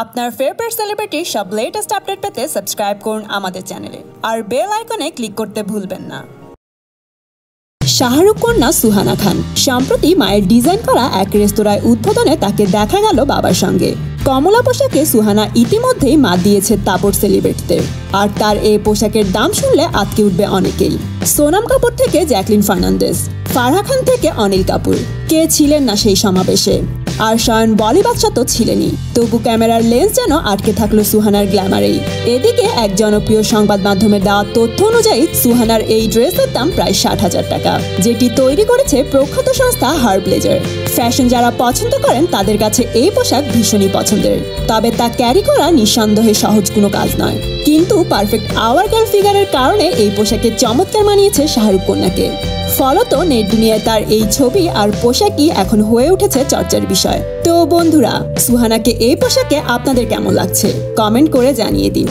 আপনার ফেভারিট সেলিব্রিটির সব latest update পেতে সাবস্ক্রাইব করুন আমাদের চ্যানেলে আর বেল আইকনে ক্লিক করতে ভুলবেন না। শাহরুখ কন্যা সুহানা খান, সম্প্রতি মায়ের ডিজাইন করা এক রেস্তোরাঁয় উদ্বোধনে তাকে দেখা গেল বাবার সঙ্গে। কমলা পোশাকে সুহানা ইতিমধ্যেই মা দিয়েছে তাপর সেলিব্রিটিদের আর তার এই পোশাকের দাম শুনলে আটকে উঠবে অনেকেই। সোনাম কাপুর থেকে জ্যাকলিন ফার্নান্দেস ফারহা খান থেকে অনিল কাপুর। কে ছিলেন না সেই সমাবেশে? আর স্বয়ং বলি বাচ্চা তো ছিলেনই। তবু ক্যামেরার লেন্স যেন আটকে থাকল সুহানার গ্ল্যামারেই। এদিকে এক জনপ্রিয় সংবাদ মাধ্যমের দেওয়া তথ্য অনুযায়ী সুহানার এই ড্রেসের দাম প্রায় ষাট হাজার টাকা, যেটি তৈরি করেছে প্রখ্যাত সংস্থা হার ব্লেজার ফ্যাশন যারা পছন্দ করেন, তাদের কাছে এই পোশাক ভীষণই পছন্দের। তবে তা ক্যারি করা নিঃসন্দেহে সহজ কোনো কাজ নয়। কিন্তু পারফেক্ট আওয়ার গার্ল ফিগারের কারণে এই পোশাকে চমৎকার মানিয়েছে শাহরুখ কন্যাকে। ফলত নেট দুনিয়ায় তার এই ছবি আর পোশাকই এখন হয়ে উঠেছে চর্চার বিষয়। তো বন্ধুরা, সুহানাকে এই পোশাকে আপনাদের কেমন লাগছে? কমেন্ট করে জানিয়ে দিন।